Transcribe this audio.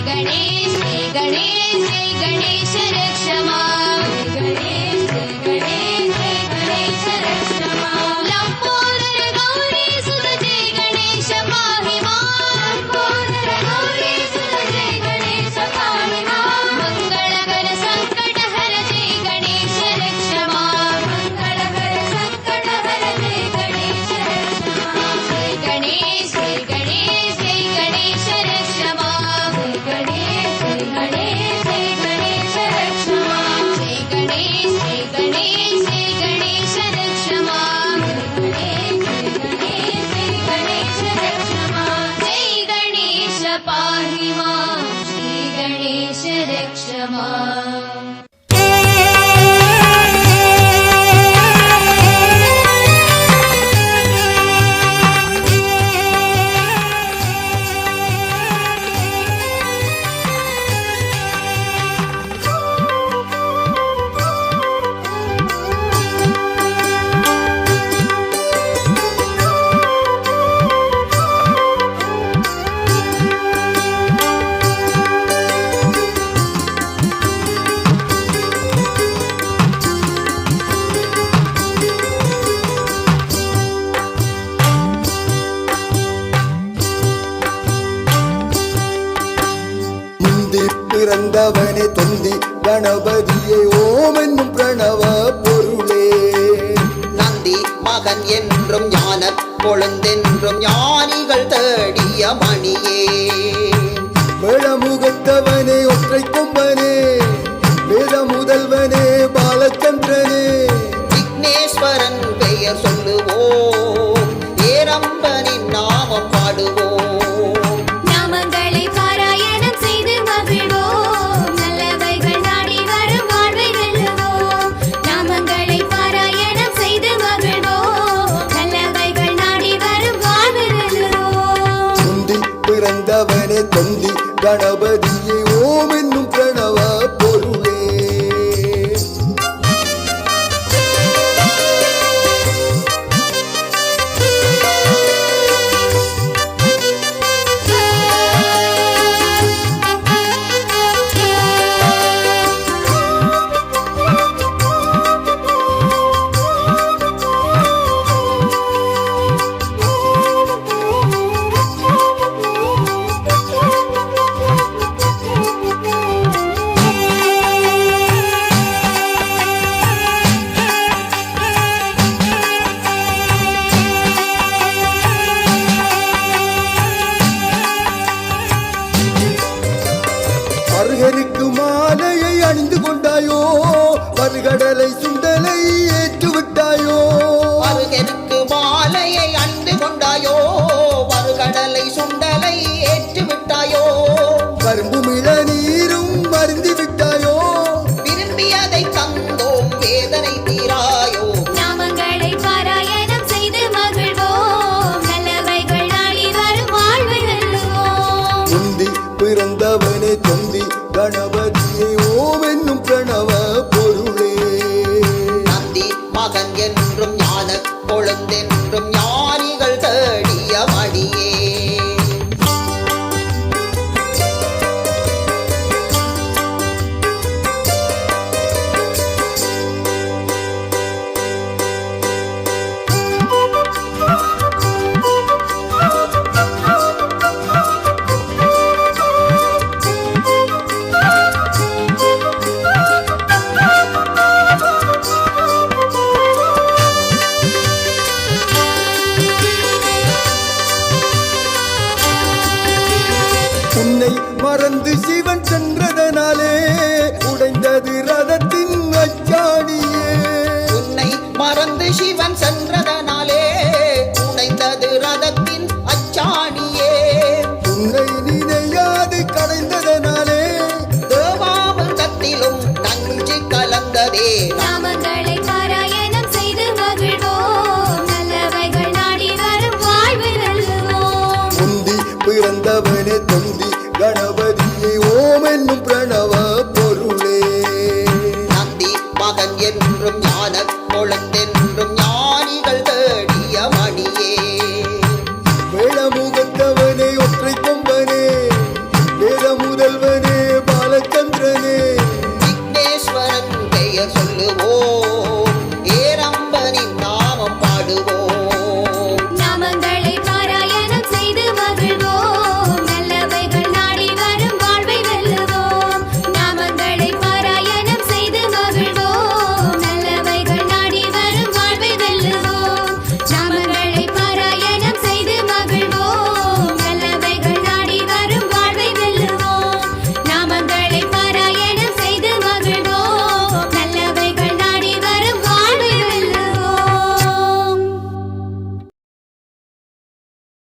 ಗಣೇಶ ಗಣೇಶ ಗಣೇಶ ರಕ್ಷಮಾ. ಗಣೇಶ ಗಣೇಶ. பிறந்தவனே தொந்தி கணபதியை ஓம் என்னும் பிரணவ பொருளே. நந்தி மகன் என்றும் ஞான கொழுந்தென்றும் ஞானிகள் தேடிய மணியே. மேளமுகத்தவனே முந்தி பிறந்தவனே தொந்தி கணபதியை ஓம் என்னும் மறுகடலை சுண்டலை ஏற்று விட்டாயோ மருகனுக்கு மாலையை அணிந்து கொண்டாயோ? மறுகடலை சுண்டலை ஏற்று விட்டாயோ கரும்பு மிள நீரும் மருந்தி விட்டாயோ விரும்பியதை தந்தோம் வேதனை தீராயோ? நாமங்களை பாராயணம் செய்து மகிழ்வோம். நல்லவைகள் நாடி வரும் வாழ்வை வெல்லுவோம். முந்தி பிறந்தவனே தொந்தி கணபதியை ஓம் என்னும் பிரணவ பொருளே என்றும் ஞான கொழுந்தென்றும் ஞானிகள் தேடிய மடியே மறந்து சிவன் சென்றதனாலே உடைந்தது ரதத்தின் அச்சாணியே. உன்னை மறந்து சிவன் சென்றதனாலே உடைந்தது ரதத்தின் அச்சாணியே. உன்னை நினையாது கடைந்ததனாலே தேவாமிர்தத்திலும் நஞ்சு கலந்ததே. நாமங்களை பாராயணம் செய்து மகிழ்வோம். நல்லவைகள் நாடி வரும் வாழ்வை வெல்லுவோம் முந்தி பிறந்தவனே தொந்தி கணபதியை ஓம் என்னும் பிரணவ பொருளே. நந்தி மகன் என்றும்